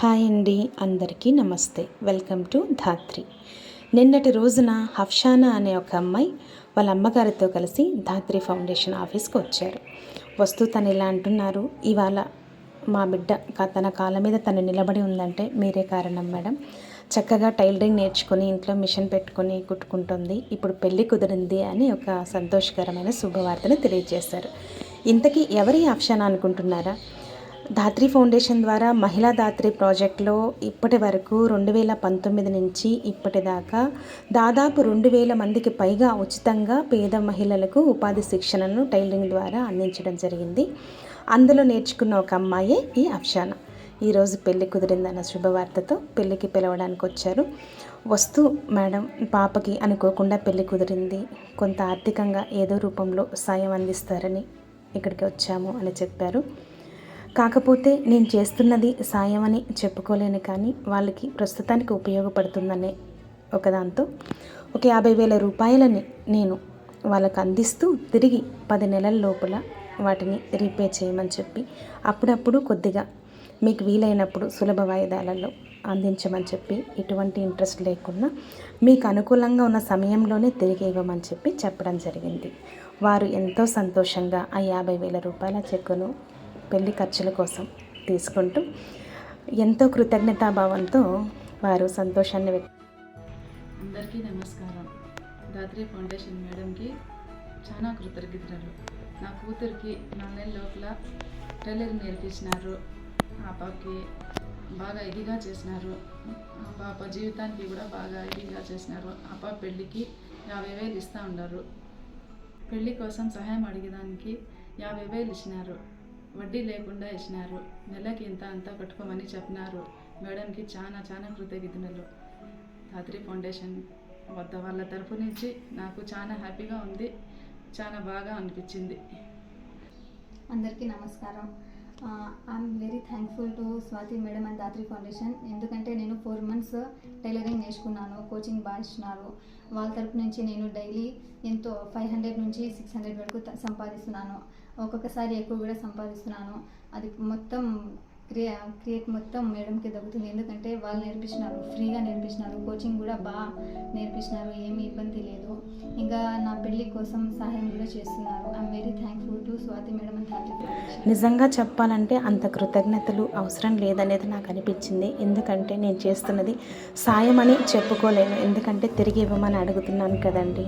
Hi అండి అందరికీ నమస్తే. Welcome to Dhatri. నిన్నటి రోజున హఫ్షానా అనే ఒక అమ్మాయి వాళ్ళ అమ్మగారితో కలిసి ధాత్రి ఫౌండేషన్ ఆఫీస్కి వచ్చారు. వస్తూ తను ఇలా అంటున్నారు ఇవాళ మా బిడ్డ తన కాళ్ళ మీద తను నిలబడి ఉందంటే మీరే కారణం మేడం. చక్కగా టైలరింగ్ నేర్చుకుని ఇంట్లో మిషన్ పెట్టుకొని కుట్టుకుంటుంది. ఇప్పుడు పెళ్ళి కుదిరింది అని ఒక సంతోషకరమైన శుభవార్తను తెలియజేశారు. ఇంతకీ ఎవరి ఆప్షన్ అనుకుంటున్నారా? ధాత్రి ఫౌండేషన్ ద్వారా మహిళా ధాత్రి ప్రాజెక్ట్లో ఇప్పటి వరకు రెండు వేల పంతొమ్మిది నుంచి ఇప్పటిదాకా దాదాపు రెండు వేల మందికి పైగా ఉచితంగా పేద మహిళలకు ఉపాధి శిక్షణను టైలరింగ్ ద్వారా అందించడం జరిగింది. అందులో నేర్చుకున్న ఒక అమ్మాయే ఈ అఫ్షానా. ఈరోజు పెళ్ళి కుదిరిందన్న శుభవార్తతో పెళ్ళికి పిలవడానికి వచ్చారు. వస్తూ మేడం పాపకి అనుకోకుండా పెళ్ళి కుదిరింది. కొంత ఆర్థికంగా ఏదో రూపంలో సాయం అందిస్తారని ఇక్కడికి వచ్చాము అని చెప్పారు. కాకపోతే నేను చేస్తున్నది సాయం అని చెప్పుకోలేను కానీ వాళ్ళకి ప్రస్తుతానికి ఉపయోగపడుతుందనే ఒకదాంతో ఒక యాభై వేల రూపాయలని నేను వాళ్ళకు అందిస్తూ తిరిగి పది నెలల లోపల వాటిని రీపే చేయమని చెప్పి అప్పుడప్పుడు కొద్దిగా మీకు వీలైనప్పుడు సులభ వాయిదాలలో అందించమని చెప్పి ఎటువంటి ఇంట్రెస్ట్ లేకుండా మీకు అనుకూలంగా ఉన్న సమయంలోనే తిరిగి ఇవ్వమని చెప్పి చెప్పడం జరిగింది. వారు ఎంతో సంతోషంగా ఆ యాభై వేల రూపాయల చెక్కును పెళ్ళి ఖర్చుల కోసం తీసుకుంటూ ఎంతో కృతజ్ఞతాభావంతో వారు సంతోషాన్ని అందరికీ నమస్కారం. దాత్రి ఫౌండేషన్ మేడంకి చాలా కృతజ్ఞతలు. నా కూతురికి నాలుగేళ్ళ లోపల టైలరింగ్ నేర్పించినారు. ఆ పాపకి బాగా ఇదిగా చేసినారు. ఆ పాప జీవితానికి కూడా బాగా ఇదిగా చేసినారు. ఆ పాప పెళ్ళికి యాభై వేలు ఇస్తూ ఉన్నారు. పెళ్ళి కోసం సహాయం అడిగేదానికి యాభై వేలు ఇచ్చినారు. వడ్డీ లేకుండా ఇచ్చినారు. నెలకి ఇంత అంతా కట్టుకోమని చెప్పినారు. మేడంకి చాలా చాలా కృతజ్ఞతలు. ధాత్రి ఫౌండేషన్ వద్ద వాళ్ళ తరపు నుంచి నాకు చాలా హ్యాపీగా ఉంది. చాలా బాగా అనిపించింది. అందరికీ నమస్కారం. I'm very thankful to Swathi madam and Dhatri foundation ఎందుకంటే నేను ఫోర్ మంత్స్ టైలరింగ్ నేర్చుకున్నాను కోచింగ్ బాగా ఇచ్చినారు. వాళ్ళ తరపు నుంచి నేను డైలీ ఎంతో ఫైవ్ హండ్రెడ్ నుంచి సిక్స్ హండ్రెడ్ వరకు సంపాదిస్తున్నాను. ఒక్కొక్కసారి ఎక్కువ కూడా సంపాదిస్తున్నాను. అది మొత్తం క్రియే క్రియేట్ మొత్తం మేడంకి దక్కుతుంది ఎందుకంటే వాళ్ళు నేర్పించినారు ఫ్రీగా నేర్పించినారు కోచింగ్ కూడా బాగా నేర్పించినారు ఏమీ ఇబ్బంది లేదు. ఇంకా నా పెళ్ళి కోసం సహాయం కూడా చేస్తున్నారు. I'm very thankful to Swathi madam and thank నిజంగా చెప్పాలంటే అంత కృతజ్ఞతలు అవసరం లేదనేది నాకు అనిపించింది. ఎందుకంటే నేను చేస్తున్నది సాయం అని చెప్పుకోలేను. ఎందుకంటే తిరిగి ఇవ్వమని అడుగుతున్నాను కదండి.